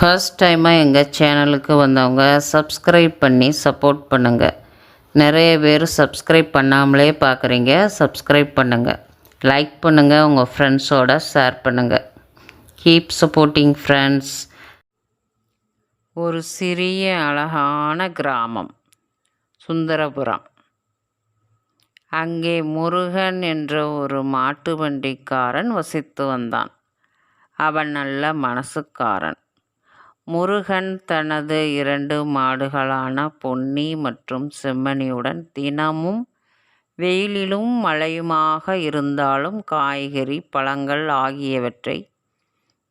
First டைமாக எங்கள் சேனலுக்கு வந்தவங்க சப்ஸ்கிரைப் பண்ணி சப்போர்ட் பண்ணுங்கள் நிறைய பேர் சப்ஸ்கிரைப் பண்ணாமலே பார்க்குறீங்க சப்ஸ்கிரைப் பண்ணுங்கள் லைக் பண்ணுங்கள் உங்கள் ஃப்ரெண்ட்ஸோட ஷேர் பண்ணுங்கள் கீப் சப்போர்ட்டிங் ஃப்ரெண்ட்ஸ் ஒரு சிறிய அழகான கிராமம் சுந்தரபுரம். அங்கே முருகன் என்ற ஒரு மாட்டு வண்டிக்காரன் வசித்து வந்தான். அவன் நல்ல மனசுக்காரன். முருகன் தனது இரண்டு மாடுகளான பொன்னி மற்றும் செம்மணியுடன் தினமும் வெயிலிலும் மழையுமாக இருந்தாலும் காய்கறி பழங்கள் ஆகியவற்றை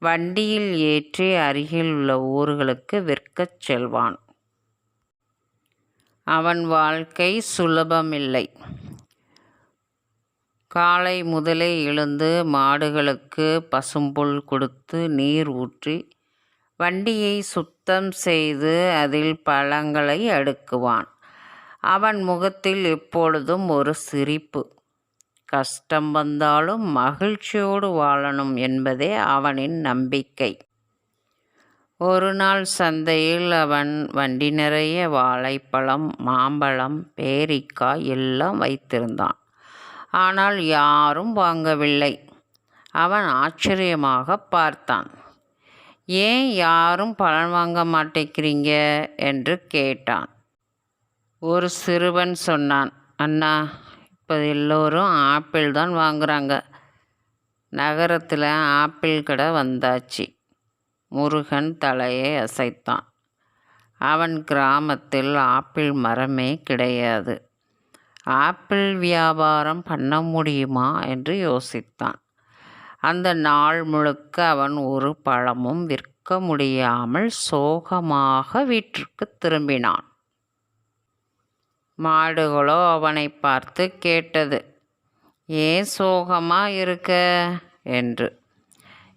வண்டியில் ஏற்றி அருகில் உள்ள ஊர்களுக்கு விற்கச் செல்வான். அவன் வாழ்க்கை சுலபமில்லை. காலை முதலே எழுந்து மாடுகளுக்கு பசும்புல் கொடுத்து நீர் ஊற்றி வண்டியை சுத்தம் செய்து அதில் பழங்களை அடுக்குவான். அவன் முகத்தில் எப்பொழுதும் ஒரு சிரிப்பு. கஷ்டம் வந்தாலும் மகிழ்ச்சியோடு வாழணும் என்பதே அவனின் நம்பிக்கை. ஒரு நாள் சந்தையில் அவன் வண்டி நிறைய வாழைப்பழம் மாம்பழம் பேரிக்காய் எல்லாம் வைத்திருந்தான். ஆனால் யாரும் வாங்கவில்லை. அவன் ஆச்சரியமாக பார்த்தான். ஏன் யாரும் பலன் வாங்க மாட்டேங்கிறீங்க? என்று கேட்டான். ஒரு சிறுவன் சொன்னான் அண்ணா இப்போ எல்லோரும் ஆப்பிள் தான் வாங்குறாங்க. நகரத்தில் ஆப்பிள் கடை வந்தாச்சு. முருகன் தலையை அசைத்தான். அவன் கிராமத்தில் ஆப்பிள் மரமே கிடையாது. ஆப்பிள் வியாபாரம் பண்ண முடியுமா? என்று யோசித்தான். அந்த நாள் முழுக்க அவன் ஒரு பழமும் விற்க முடியாமல் சோகமாக வீட்டிற்கு திரும்பினான். மாடுகளோ அவனை பார்த்து கேட்டது ஏன் சோகமா இருக்க? என்று.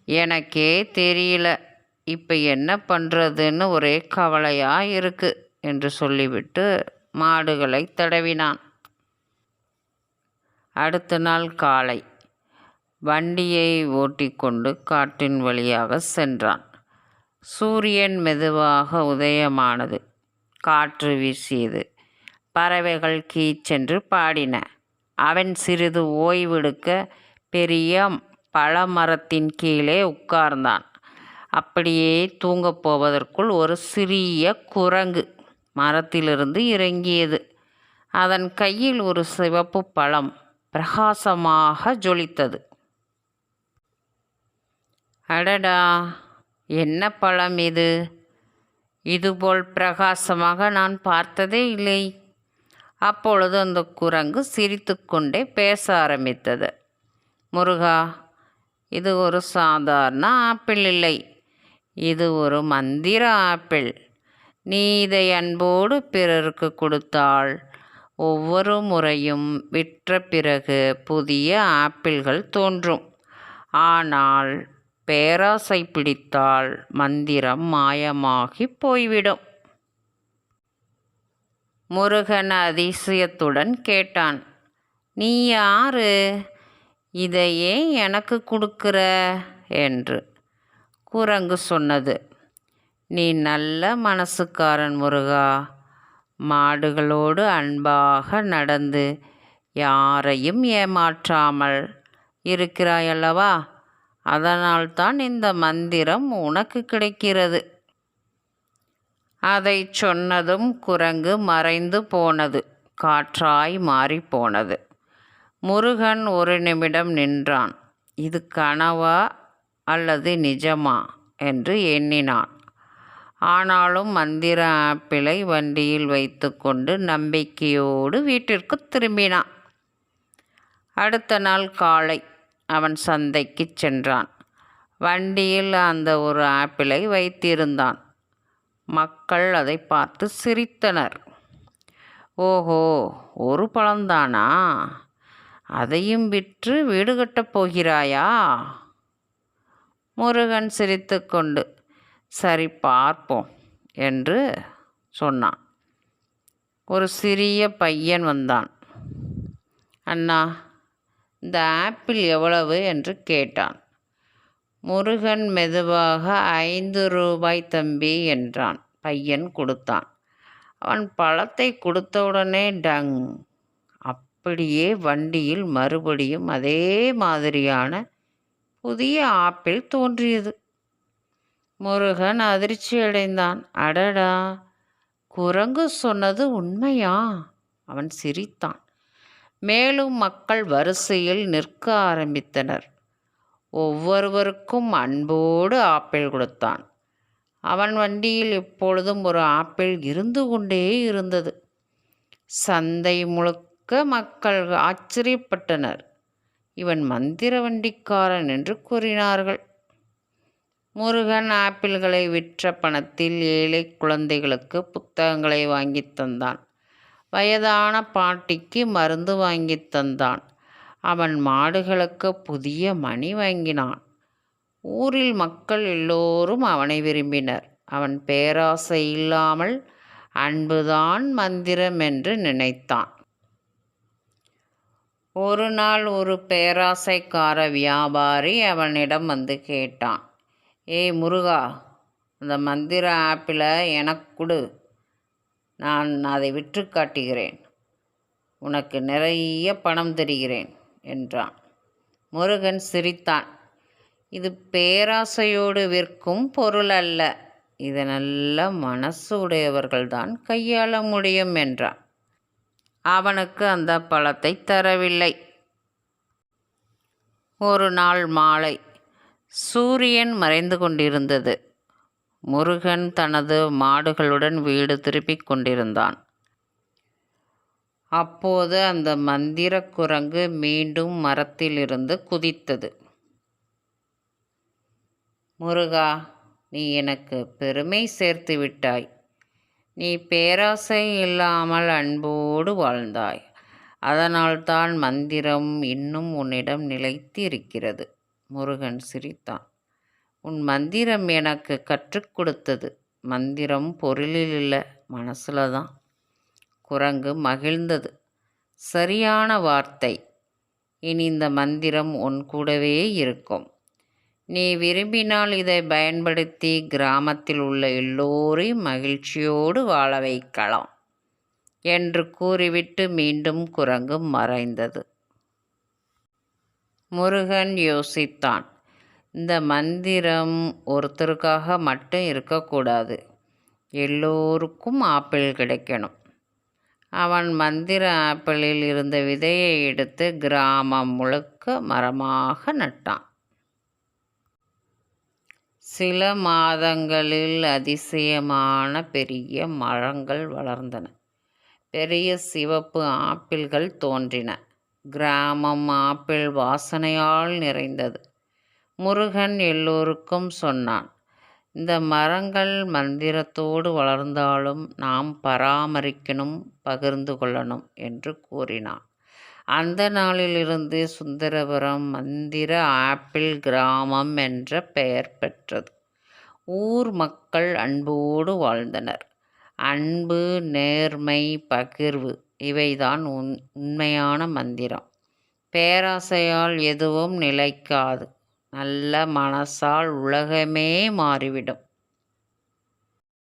எனக்கே தெரியல. இப்போ என்ன பண்ணுறதுன்னு ஒரே கவலையாக இருக்கு என்று சொல்லிவிட்டு மாடுகளை தடவினான். அடுத்த நாள் காலை. வண்டியை ஓட்டிக்கொண்டு காட்டின் வழியாக சென்றான். சூரியன் மெதுவாக உதயமானது. காற்று வீசியது. பறவைகள் கீச்சென்று பாடின. அவன் சிறிது ஓய்வெடுக்க பெரிய பழமரத்தின் கீழே உட்கார்ந்தான். அப்படியே தூங்கப் போவதற்குள் ஒரு சிறிய குரங்கு மரத்திலிருந்து இறங்கியது. அதன் கையில் ஒரு சிவப்பு பழம் பிரகாசமாக ஜொலித்தது. அடடா என்ன பழம் இது? இதுபோல் பிரகாசமாக நான் பார்த்ததே இல்லை. அப்பொழுது அந்த குரங்கு சிரித்துக்கொண்டே பேச ஆரம்பித்தது. முருகா இது ஒரு சாதாரண ஆப்பிள் இல்லை. இது ஒரு மந்திர ஆப்பிள். நீ இதை அன்போடு பிறருக்கு கொடுத்தால் ஒவ்வொரு முறையும் விற்ற பிறகு புதிய ஆப்பிள்கள் தோன்றும். ஆனால் பேராசை பிடித்தால் மந்திரம் மாயமாகி போய்விடும். முருகன் அதிசயத்துடன் கேட்டான் நீ யாரு? இதை ஏன் எனக்கு கொடுக்குற? என்று குரங்கு சொன்னது நீ நல்ல மனசுக்காரன் முருகா. மாடுகளோடு அன்பாக நடந்து யாரையும் ஏமாற்றாமல் இருக்கிறாயல்லவா? அதனால்தான் இந்த மந்திரம் உனக்கு கிடைக்கிறது. அதை சொன்னதும் குரங்கு மறைந்து போனது காற்றாய் மாறிப்போனது முருகன் ஒரு நிமிடம் நின்றான். இது கனவா அல்லது நிஜமா என்று எண்ணினான். ஆனாலும் மந்திர ஆப்பிளை வண்டியில் வைத்துக்கொண்டு நம்பிக்கையோடு வீட்டிற்கு திரும்பினான். அடுத்த நாள் காலை அவன் சந்தைக்கு சென்றான். வண்டியில் அந்த ஒரு ஆப்பிளை வைத்திருந்தான். மக்கள் அதை பார்த்து சிரித்தனர். ஓஹோ ஒரு பழம்தானா? அதையும் விற்று வீடு கட்டப் போகிறாயா? முருகன் சிரித்துக்கொண்டு சரி பார்ப்போம் என்று சொன்னான். ஒரு சிறிய பையன் வந்தான். அண்ணா இந்த ஆப்பிள் எவ்வளவு என்று கேட்டான். முருகன் மெதுவாக ஐந்து ரூபாய் தம்பி என்றான். பையன் கொடுத்தான். அவன் பழத்தை கொடுத்தவுடனே டங். அப்படியே வண்டியில் மறுபடியும் அதே மாதிரியான புதிய ஆப்பிள் தோன்றியது. முருகன் அதிர்ச்சி அடைந்தான். அடடா குரங்கு சொன்னது உண்மையா? அவன் சிரித்தான். மேலும் மக்கள் வரிசையில் நிற்க ஆரம்பித்தனர். ஒவ்வொருவருக்கும் அன்போடு ஆப்பிள் கொடுத்தான். அவன் வண்டியில் எப்பொழுதும் ஒரு ஆப்பிள் இருந்து கொண்டே இருந்தது. சந்தை முழுக்க மக்கள் ஆச்சரியப்பட்டனர். இவன் மந்திர வண்டிக்காரன் என்று கூறினார்கள். முருகன் ஆப்பிள்களை விற்ற பணத்தில் ஏழை குழந்தைகளுக்கு புத்தகங்களை வாங்கி தந்தான். வயதான பாட்டிக்கு மருந்து வாங்கி தந்தான். அவன் மாடுகளுக்கு புதிய மணி வாங்கினான். ஊரில் மக்கள் எல்லோரும் அவனை விரும்பினர். அவன் பேராசை இல்லாமல் அன்புதான் மந்திரம் என்று நினைத்தான். ஒரு நாள் ஒரு பேராசைக்கார வியாபாரி அவனிடம் வந்து கேட்டான். ஏய் முருகா அந்த மந்திர ஆப்பிளை எனக்கு கொடு. நான் அதை விற்று காட்டுகிறேன். உனக்கு நிறைய பணம் தருகிறேன் என்றான். முருகன் சிரித்தான். இது பேராசையோடு விற்கும் பொருள் அல்ல. இது நல்ல மனசு உடையவர்கள்தான் கையாள முடியும் என்றான். அவனுக்கு அந்த பழத்தை தரவில்லை. ஒரு நாள் மாலை சூரியன் மறைந்து கொண்டிருந்தது. முருகன் தனது மாடுகளுடன் வீடு திருப்பிக் கொண்டிருந்தான். அப்போது அந்த மந்திர குரங்கு மீண்டும் மரத்திலிருந்து குதித்தது. முருகா நீ எனக்கு பெருமை சேர்த்து விட்டாய். நீ பேராசை இல்லாமல் அன்போடு வாழ்ந்தாய். அதனால்தான் மந்திரம் இன்னும் உன்னிடம் நிலைத்து இருக்கிறது முருகன் சிரித்தான். உன் மந்திரம் எனக்கு கற்றுக் கொடுத்தது. மந்திரம் பொருளில் இல்லை மனசில் தான். குரங்கு மகிழ்ந்தது. சரியான வார்த்தை. இனி இந்த மந்திரம் உன் கூடவே இருக்கும். நீ விரும்பினால் இதை பயன்படுத்தி கிராமத்தில் உள்ள எல்லோரையும் மகிழ்ச்சியோடு வாழ வைக்கலாம் என்று கூறிவிட்டு மீண்டும் குரங்கு மறைந்தது. முருகன் யோசித்தான். இந்த மந்திரம் ஒருத்தருக்காக மட்டும் இருக்கக்கூடாது. எல்லோருக்கும் ஆப்பிள் கிடைக்கணும். அவன் மந்திர ஆப்பிளில் இருந்த விதையை எடுத்து கிராமம் முழுக்க மரமாக நட்டான். சில மாதங்களில் அதிசயமான பெரிய மரங்கள் வளர்ந்தன. பெரிய சிவப்பு ஆப்பிள்கள் தோன்றின. கிராமம் ஆப்பிள் வாசனையால் நிறைந்தது. முருகன் எல்லோருக்கும் சொன்னான் இந்த மரங்கள் மந்திரத்தோடு வளர்ந்தாலும் நாம் பராமரிக்கணும் பகிர்ந்து கொள்ளணும் என்று கூறினான். அந்த நாளிலிருந்து சுந்தரபுரம் மந்திர ஆப்பிள் கிராமம் என்ற பெயர் பெற்றது. ஊர் மக்கள் அன்போடு வாழ்ந்தனர். அன்பு நேர்மை பகிர்வு இவைதான் உண் உண்மையான மந்திரம். பேராசையால் எதுவும் நிலைக்காது. நல்ல மனசால் உலகமே மாறிவிடும்.